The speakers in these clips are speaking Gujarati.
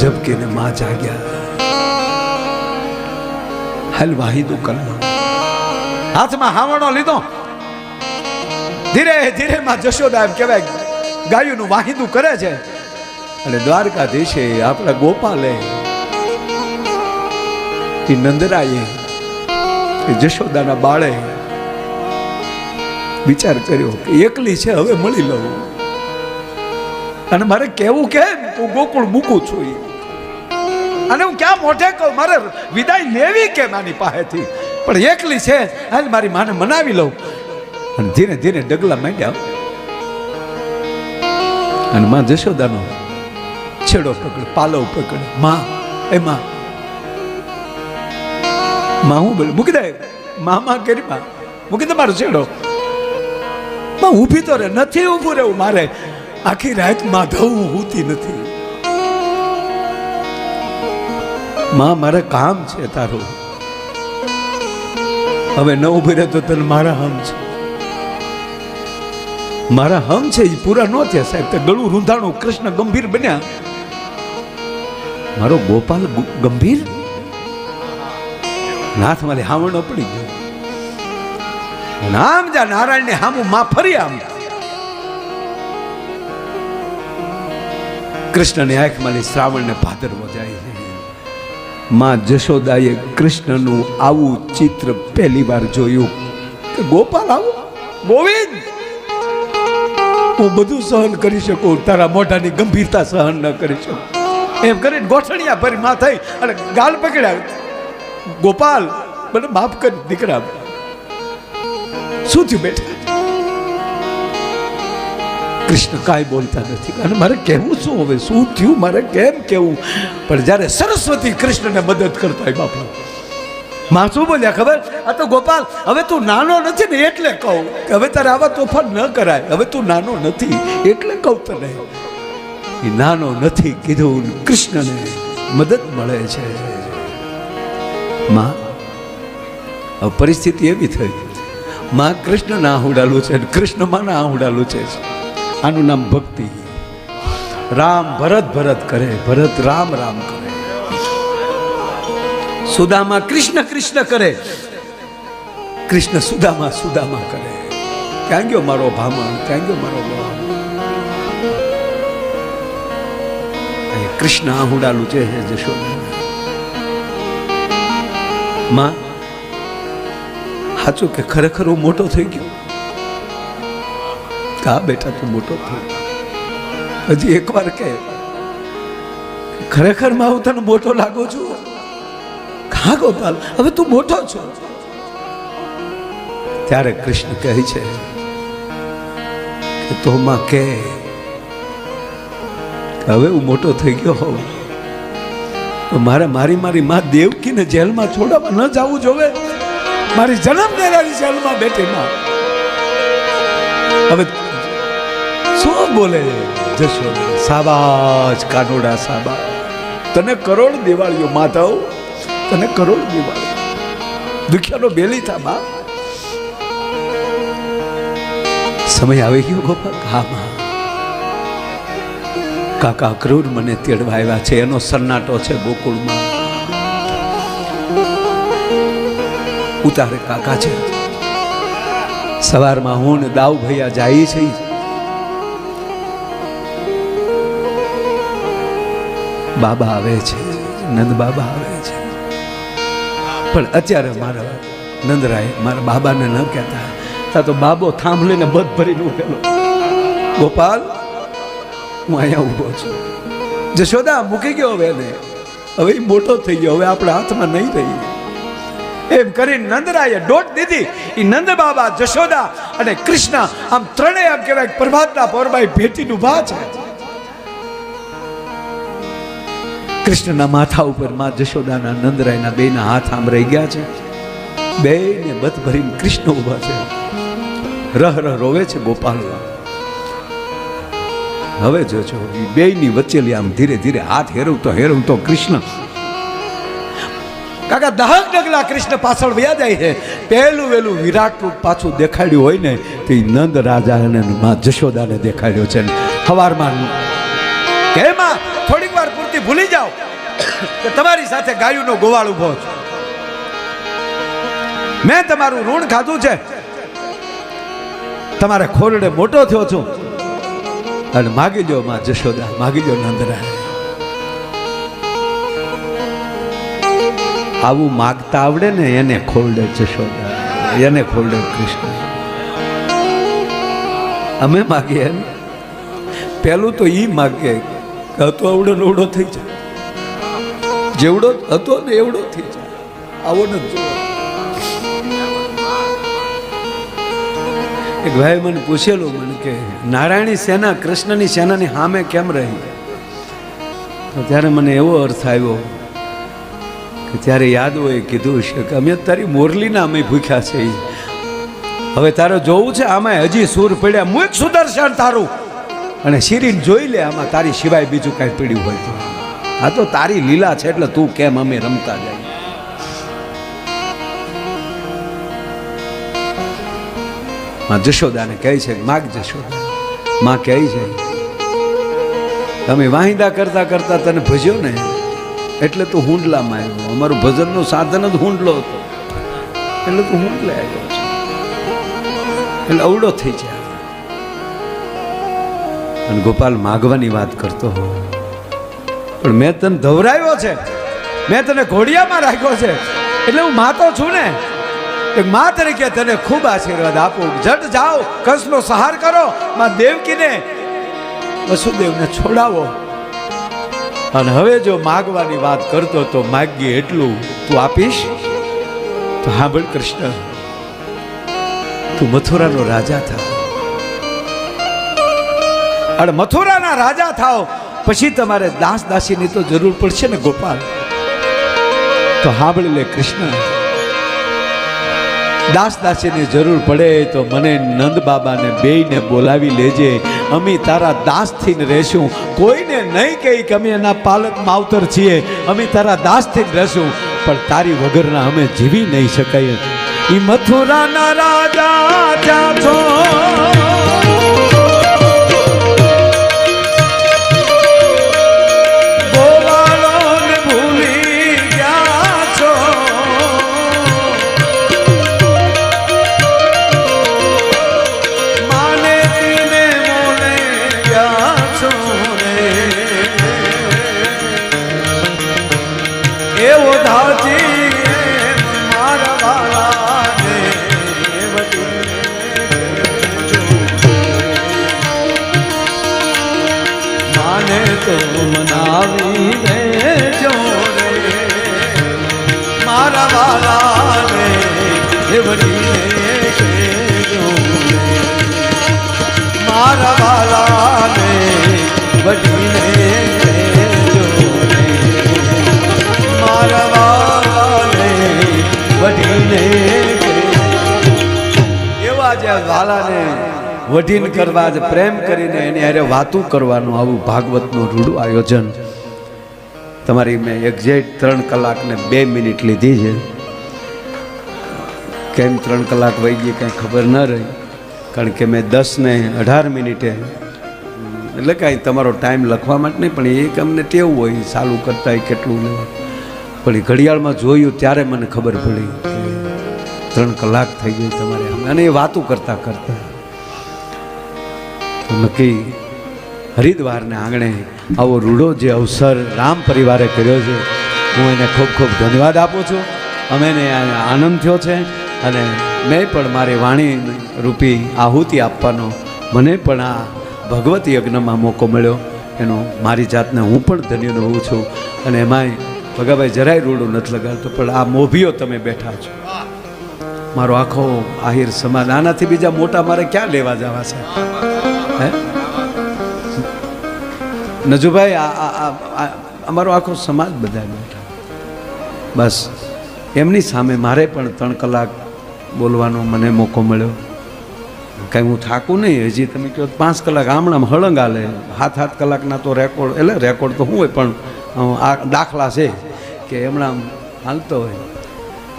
ઝબકીને માં જાગ્યા હાલ વાહિદુ કલમા હાથમાં હાવણો લીધો ધીરે ધીરે માં જશોદા એમ કહેવાય ગાયુંનું વાહિદું કરે છે અને દ્વારકાધીશે આપણા ગોપાલે એ નંદરાએ એ જશોદાના બાળે વિચાર કર્યો કે એકલી છે હવે મળી લઉં અને મારે કેવું કેમ હું ગોકુળ મૂકું છું ઈ. અને હું ક્યાં મોઢે કહું? મારે વિદાય લેવી કે આની પાસેથી? પણ એકલી છે હાલ મારી માને મનાવી લઉં. અને ધીરે ધીરે ડગલા માંડ્યા. અને માં જશોદાનો છેડો પકડ પાલવ પકડ. માં, એ માં. માં હું બોલ? મૂકી દે. મા, માં કરી માં. મૂકી દે મારો છેડો. માં ઊભી તો રે નથી ઊભું રહેવું મારે. આખી રાત માધવ હોતી નથી. માં, મારે કામ છે તારું. હવે ન ઊભી રહે તો તને મારા હમ છે. મારા હમ છે એ પૂરા ન થયા સાહેબ. તે ગળું રૂંધાણું કૃષ્ણ ગંભીર બન્યા. મારો ગોપાલ ગંભીર? નાથ મારે હાવણો પડી ગયો. નામ જા નારાયણ ને હામું માં ફરી આમ. કૃષ્ણની આંખમાં શ્રાવણને ભાદરવો જાય છે. માં જશોદાએ કૃષ્ણનું આવું ચિત્ર પહેલી વાર જોયું. કે ગોપાલ આવો, ગોવિંદ! હું બધું સહન કરી શકું, તારા મોઢાની ગંભીરતા સહન ન કરી શકું. એમ કરીને ગોઠણિયા ભરી માં થઈ અને ગાલ પકડ્યા. ગોપાલ, મને માફ કરી દીકરા. શું થયું બેટા? કૃષ્ણ કાંઈ બોલતા નથી. અને મારે કહેવું શું હવે? શું થયું? મારે કેમ કહેવું? પણ જ્યારે સરસ્વતી કૃષ્ણને મદદ કરતા હોય બાપા માં શું બોલ્યા ખબર? આ તો ગોપાલ, હવે તું નાનો નથી ને એટલે કહું. કે હવે તારે આવા તોફાન ન કરાય. હવે તું નાનો નથી, એટલે કહું તને. એ નાનો નથી કીધું કૃષ્ણને મદદ મળે છે. માં પરિસ્થિતિ એવી થઈ. માં કૃષ્ણ ના આહુડાલું છે કૃષ્ણમાં ના આહુડાલું છે. આનું નામ ભક્તિ. રામ ભરત ભરત કરે, ભરત રામ રામ કરે. સુદામા કૃષ્ણ કૃષ્ણ કરે. કૃષ્ણ સુદામા સુદામા કરે. ક્યાં ગયો મારો ભામણ? ક્યાં ગયો મારો કૃષ્ણ આહુડાલું છે હે જશોદા માં, સાચું કે ખરેખર હું મોટો થઈ ગયો? કા બેટા તું મોટો થયો. હજી એકવાર કે ખરેખરમાં હું તને મોટો લાગુ છું? હા ગોપાલ, હવે તું મોટો છો? ત્યારે કૃષ્ણ કહે છે કે તો માં કે હવે હું મોટો થઈ ગયો હોઉં. તો મારે મારી મારી માં દેવકીને જેલમાં છોડવા ન જવું જોવે? મારી જન્મ દેનારી જેલમાં બેઠી માં. શું બોલે? જશો સાબાજ કાનોડા સાબા. તને કરોડ દિવાળીઓ, માતાઓ. તને કરોડ દિવાળી દુખિયાનો બેલી થા, બા. સમય આવી ગયો ગોપા હા માં કાકા ક્રૂર મને તેડવા આવ્યા છે. એનો સન્નાટો છે ગોકુળમાં ઉતારે કાકા છે. સવારમાં હું ને દાવ ભૈયા જાય છે. બાબા આવે છે, નંદ બાબા આવે છે. પણ અત્યારે મારા નંદરાય, મારા બાબાને ન કહેતા. તા તો બાબો થાંભલીને બધ ભરીને ઉભેલો. ગોપાલ, હું અહીંયા ઊભો છું. જશોદા, મૂકી ગયો હવે એને. હવે એ મોટો થઈ ગયો, હવે આપણા હાથમાં નહીં રહી એમ કરીને નંદરાએ દોટ દીધી. એ નંદ બાબા, જશોદા અને કૃષ્ણ આમ ત્રણેય, આમ કહેવાય, પ્રભાતના પોરબાઈ ભેટીનું ભા છે. કૃષ્ણના માથા ઉપરમાં જશોદાના નંદરાયના બેના હાથ આમ રહી ગયા છે. બે ને બત ભરીને કૃષ્ણ ઊભા છે. રહ રહ રોવે છે ગોપાલ હવે જોજો બે ની વચ્ચેલી આમ ધીરે ધીરે હાથ હેરવતો હેરવતો કૃષ્ણ. કાકા, દહક ડગલા કૃષ્ણ પાછળ વ્યા જાય છે. પહેલું વેલું વિરાટ રૂપ પાછું દેખાડ્યું હોય ને, તે નંદ રાજા અને માં જશોદાને દેખાડ્યો છે. સવારમાં કે માં થોડીક વાર પૂરતું મૂર્તિ ભૂલી જાઓ કે તમારી સાથે ગાયુંનો ગોવાળ ઊભો છે. મેં તમારું ઋણ ખાધું છે. તમારે ખોરડે મોટો થયો છું. અને માગી લ્યો માં જશોદા, માગી લ્યો નંદરા આવું માગતા આવડે ને એને ખોરડે જશોદા, એને ખોરડે કૃષ્ણ. અમે માગીએ પેલું તો ઈ માગે કે હતો આવડો ને એવડો થઈ જાય. જેવડો હતો ને એવડો થઈ જાય. આવો ને એક ભાઈ મને પૂછેલું, મને કે, નારાયણી સેના, કૃષ્ણની સેનાની સામે કેમ રહી? તો ત્યારે મને એવો અર્થ આવ્યો કે ત્યારે યાદ હોય કીધું છે કે, અમે તારી મોરલીના અમે ભૂખ્યા છે હવે તારે જોવું છે આમાં હજી સૂર પડ્યા. મુજ સુદર્શન તારું. અને શિરીન જોઈ લે આમાં તારી સિવાય બીજું કાંઈ પીડ્યું હોય તો. આ તો તારી લીલા છે એટલે તું કેમ અમે રમતા જાય? માં જશોદાને કહે છે, માગ જશોદા, માં કહે છે, તમે વાહિંદા કરતા કરતા તને ભજ્યો ને, એટલે તું હુંડલામાં આવ્યો. અમારું ભજનનું સાધન જ હુંડલો હતો. એટલે તું હુંડલે આવ્યો એટલે અવડો થઈ જાય અને ગોપાલ માગવાની વાત કરતો હોય. પણ મેં તને ધવરાયો છે. મેં તને ઘોડિયામાં રાખ્યો છે. એટલે હું માતો છું ને. મા તરીકે તને ખૂબ આશીર્વાદ આપું. જટ જાઓ કંસનો સહાર કરો, માં દેવકીને વસુદેવને છોડાવો. અને હવે જો માગવાની વાત કરતો તો માગીએ એટલું તું આપીશ? તો સાંભળ કૃષ્ણ. તું મથુરાનો રાજા થા. અને મથુરાના રાજા થાવ પછી તમારે દાસ દાસીની તો જરૂર પડશે ને ગોપાલ. તો સાંભળી લે કૃષ્ણ. દાસ દાસીની જરૂર પડે તો મને નંદ બાબાને બેયને બોલાવી લેજે. અમે તારા દાસથી ને રહેશું. કોઈને નહીં કહી કે અમે એના પાલક માવતર છીએ. અમે તારા દાસથી જ રહેશું. પણ તારી વગરના અમે જીવી નહીં શકાય. ઈ મથુરાના રાજા છો. વાલાને વઢીન કરવા જ પ્રેમ કરીને એની હારે વાતું કરવાનું આવું ભાગવતનું રૂડું આયોજન, તમારી મેં એક્ઝેક્ટ ત્રણ કલાક ને બે મિનિટ લીધી છે, કેમ ત્રણ કલાક વહી ગઈ કંઈ ખબર ન રહી, કારણ કે મેં દસ ને અઢાર મિનિટે એટલે કાંઈ તમારો ટાઈમ લખવા માટે નહીં, પણ એક અમને ટેવ હોય ચાલુ કરતા હોય કેટલું લેવા પણ એ ઘડિયાળમાં જોયું ત્યારે મને ખબર પડી ત્રણ કલાક થઈ ગઈ તમારે અને એ વાતું કરતા કરતા નક્કી હરિદ્વારને આંગણે આવો રૂડો જે અવસર રામ પરિવારે કર્યો છે, હું એને ખૂબ ખૂબ ધન્યવાદ આપું છું. અમે એને આનંદ થયો છે અને મેં પણ મારી વાણી રૂપી આહુતિ આપવાનો, મને પણ આ ભગવત યજ્ઞમાં મોકો મળ્યો. એનો મારી જાતને હું પણ ધન્ય રહું છું. અને એમાંય ભગાભાઈ જરાય રૂડું નથી લગાડતો, પણ આ મોભીઓ તમે બેઠા છો. મારો આખો આહિર સમાજ, આનાથી બીજા મોટા મારે ક્યાં લેવા જવા છે? હે? નજુભાઈ, આ અમારો આખો સમાજ બધા બેઠા. બસ, એમની સામે મારે પણ ત્રણ કલાક બોલવાનો મને મોકો મળ્યો. કાંઈ હું થાકું નહીં. હજી તમે કહો પાંચ કલાક આમણામ હળંગ હાલે હાથ હાથ કલાકના તો રેકોર્ડ એટલે રેકોર્ડ તો શું હોય, પણ આ દાખલા છે કે હમણાં હાલતો હોય.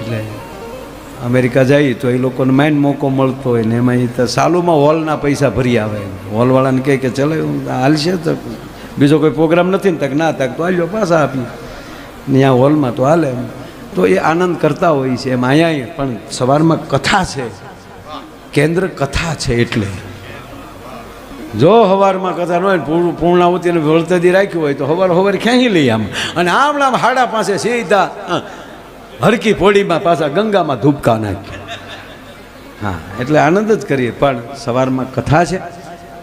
એટલે અમેરિકા જઈએ તો એ લોકોને માઇન્ડ મોકો મળતો હોય ને એમાં એ તો સાલુમાં હોલના પૈસા ભરી આવે. હોલવાળાને કહે કે, ચલો હાલશે તો બીજો કોઈ પ્રોગ્રામ નથી ને તક ના તક તો આવ્યો પાછા આપીએ ત્યાં હોલમાં તો હાલે તો એ આનંદ કરતા હોય છે એમ. અહીંયા પણ સવારમાં કથા છે. કેન્દ્ર કથા છે એટલે. જો હવારમાં કથા ન હોય પૂર્ણ પૂર્ણાવતીને વળતદી રાખ્યું હોય તો હવાર હવાર ક્યાંય લઈએ આમ. અને આમણા હાડા પાસે સીધા હરકી પોડીમાં પાછા ગંગામાં ધૂપકા નાખ્યા. હા, એટલે આનંદ જ કરીએ. પણ સવારમાં કથા છે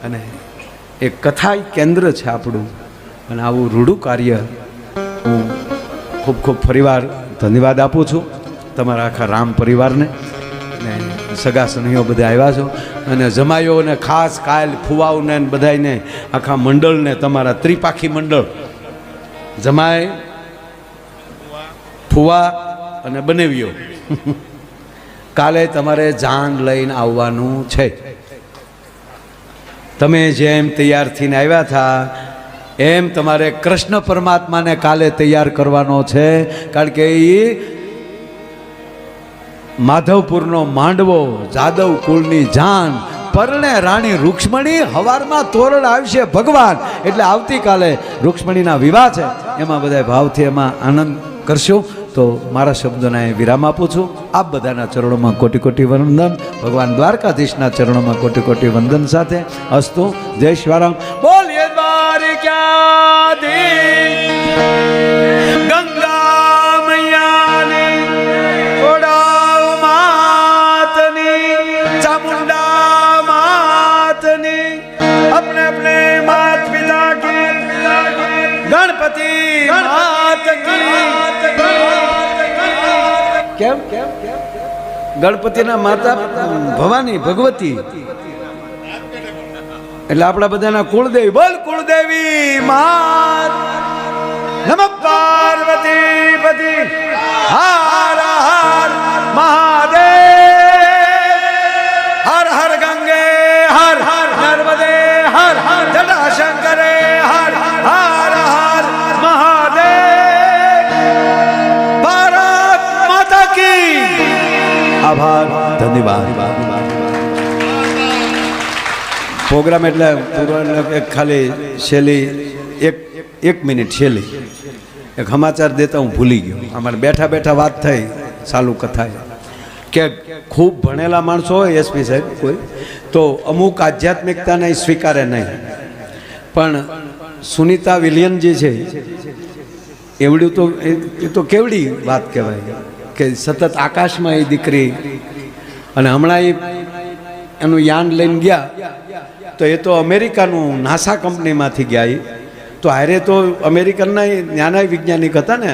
અને એ કથા કેન્દ્ર છે આપણું. અને આવું રૂડું કાર્ય હું ખૂબ ખૂબ ફરીવાર ધન્યવાદ આપું છું તમારા આખા રામ પરિવારને. સગા સનહીઓ બધા આવ્યા છો. અને જમાયોને ખાસ કાલ ફુવાઓને બધાને આખા મંડળને, તમારા ત્રિપાખી મંડળ. જમાય ફુવા અને બનેવ્યો કાલે તમારે જાન લઈને આવવાનું છે. તમે જેમ તૈયાર થઈને આવ્યા હતા એમ તમારે કૃષ્ણ પરમાત્માને કાલે તૈયાર કરવાનો છે. કારણ કે એ માધવપુરનો માંડવો જાદવ કુળની જાન, પરણે રાણી રૂક્ષ્મણી હવારમાં તોરણ આવશે ભગવાન. એટલે આવતીકાલે રૂક્ષ્મણીના વિવાહ છે. એમાં બધા ભાવથી એમાં આનંદ કરશો. તો મારા શબ્દોને વિરામ આપું છું. આપ બધાના ચરણોમાં કોટી કોટી વંદન. ભગવાન દ્વારકાધીશના ચરણોમાં કોટી કોટી વંદન સાથે અસ્તુ જય શ્રીરામ બોલીએ દ્વારકાધીશ. ગણપતિના માતા ભવાની ભગવતી. એટલે આપણા બધાના કુળદેવી. બોલ કુળદેવી મા નમ પાર્વતી. ધન્યવાદ પ્રોગ્રામ એટલે ખાલી છેલ્લી એક એક મિનિટ છેલ્લી. એક સમાચાર દેતા હું ભૂલી ગયો. અમારે બેઠા બેઠા વાત થઈ, ચાલુ કથા કે ખૂબ ભણેલા માણસો હોય એસપી સાહેબ, કોઈ, તો અમુક આધ્યાત્મિકતાને સ્વીકારે નહીં. પણ સુનિતા વિલિયન જે છે, એવડું તો, એ તો કેવડી વાત કહેવાય કે સતત આકાશમાં એ દીકરી અને હમણાં એ એનું યાન લઈને ગયા, તો એ તો અમેરિકાનું નાસા કંપનીમાંથી ગયા એ તો હારે તો અમેરિકનના નાના વૈજ્ઞાનિક હતા ને,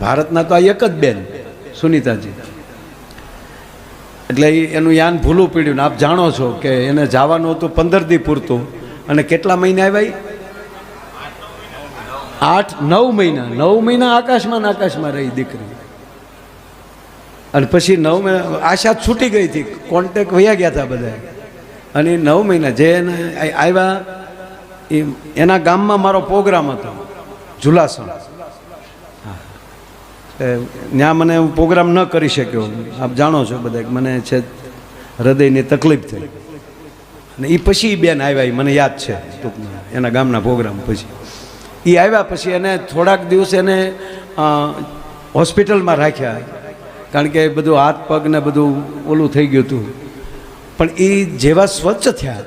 ભારતના તો આ એક જ બેન, સુનિતાજી. એટલે એનું યાન ભૂલું પડ્યું ને આપ જાણો છો કે એને જવાનું હતું પંદર દી પૂરતું. અને કેટલા મહિના આવ્યા આઠ, નવ મહિના. નવ મહિના આકાશમાં આકાશમાં રહી દીકરી. અને પછી નવ મહિના, આશા છૂટી ગઈ હતી. કોન્ટેક વયા ગયા હતા બધા. અને નવ મહિના જે એને આવ્યા, એ એના ગામમાં મારો પ્રોગ્રામ હતો. ઝુલાસણ. ત્યાં મને હું પ્રોગ્રામ ન કરી શક્યો. આપ જાણો છો બધા મને છે હૃદયની તકલીફ થઈ. અને એ પછી બેન આવ્યા એ મને યાદ છે ટૂંકમાં, એના ગામના પ્રોગ્રામ પછી. એ આવ્યા પછી એને થોડાક દિવસ એને હોસ્પિટલમાં રાખ્યા. કારણ કે બધું હાથ, પગ ને બધું ઓલું થઈ ગયું હતું. પણ એ જેવા સ્વચ્છ થયા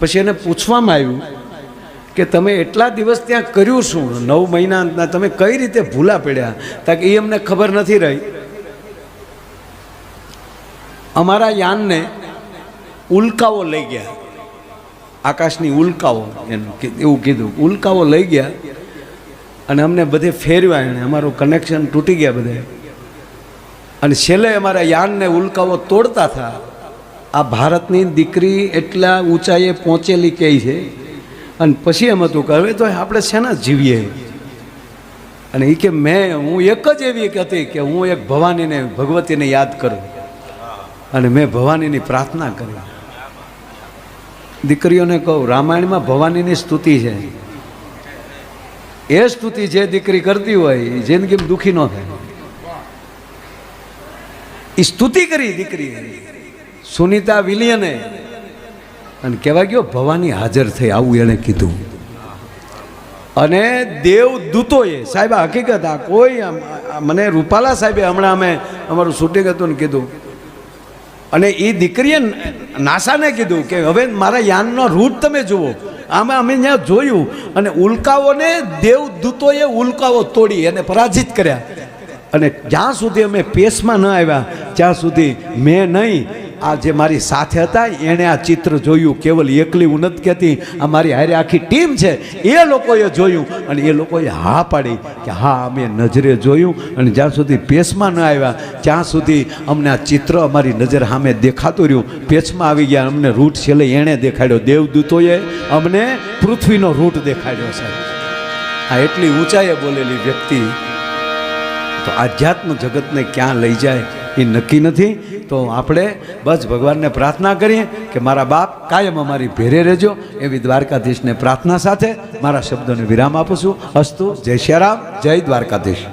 પછી એને પૂછવામાં આવ્યું કે તમે એટલા દિવસ ત્યાં કર્યું શું? નવ મહિના તમે કઈ રીતે ભૂલા પડ્યા? તા કે એ અમને ખબર નથી રહી. અમારા યાનને ઉલ્કાઓ લઈ ગયા. આકાશની ઉલ્કાઓ એનું એવું કીધું. ઉલ્કાઓ લઈ ગયા અને અમને બધે ફેરવ્યા એણે અમારું કનેક્શન તૂટી ગયા બધે. અને છેલ્લે અમારા યાનને ઉલ્કાઓ તોડતા હતા આ ભારતની દીકરી એટલા ઊંચાઈએ પહોંચેલી કહે છે. અને પછી એમ હતું કે હવે તો આપણે શેના જીવીએ? અને એ કે મેં, હું એક જ એવી એક હતી કે હું એક ભવાનીને, ભગવતીને યાદ કરું. અને મેં ભવાનીની પ્રાર્થના કરી. દીકરીઓને કહું, રામાયણમાં ભવાનીની સ્તુતિ છે. એ સ્તુતિ જે દીકરી કરતી હોય જિંદગીમાં દુઃખી ન થાય. એ સ્તુતિ કરી દીકરી. સુનિતા વિલિયને અને કહેવાય ગયો, ભવાની હાજર થઈ આવું એણે કીધું. અને દેવદૂતોએ, સાહેબ હકીકત, આ કોઈ મને રૂપાલા સાહેબે હમણાં અમે અમારું શૂટિંગ હતું ને કીધું. અને એ દીકરીએ નાસાને કીધું કે, હવે મારા યાનનો રૂટ તમે જુઓ. આમાં અમે ત્યાં જોયું અને ઉલ્કાઓને દેવદૂતોએ ઉલ્કાઓ તોડી અને પરાજિત કર્યા. અને જ્યાં સુધી અમે પેસમાં ન આવ્યા ત્યાં સુધી મેં નહીં. આ જે મારી સાથે હતા, એણે આ ચિત્ર જોયું. કેવલ એકલી હું નથી કહેતી, આ મારી હારે આખી ટીમ છે. એ લોકોએ જોયું અને એ લોકોએ હા પાડી કે હા, અમે નજરે જોયું અને જ્યાં સુધી પેસમાં ન આવ્યા, ત્યાં સુધી અમને આ ચિત્ર અમારી નજર સામે દેખાતું રહ્યું. પેચમાં આવી ગયા, અમને રૂટ છેલ્લે એણે દેખાડ્યો. દેવદૂતોએ અમને પૃથ્વીનો રૂટ દેખાડ્યો, સાહેબ. આ એટલી ઊંચાઈએ બોલેલી વ્યક્તિ તો આધ્યાત્મ જગતને ક્યાં લઈ જાય? એ નક્કી નથી. તો આપણે બસ ભગવાનને પ્રાર્થના કરીએ કે મારા બાપ કાયમ અમારી ભેરે રહેજો. એવી દ્વારકાધીશને પ્રાર્થના સાથે મારા શબ્દોને વિરામ આપું છું. અસ્તુ, જય શ્રી રામ જય દ્વારકાધીશ.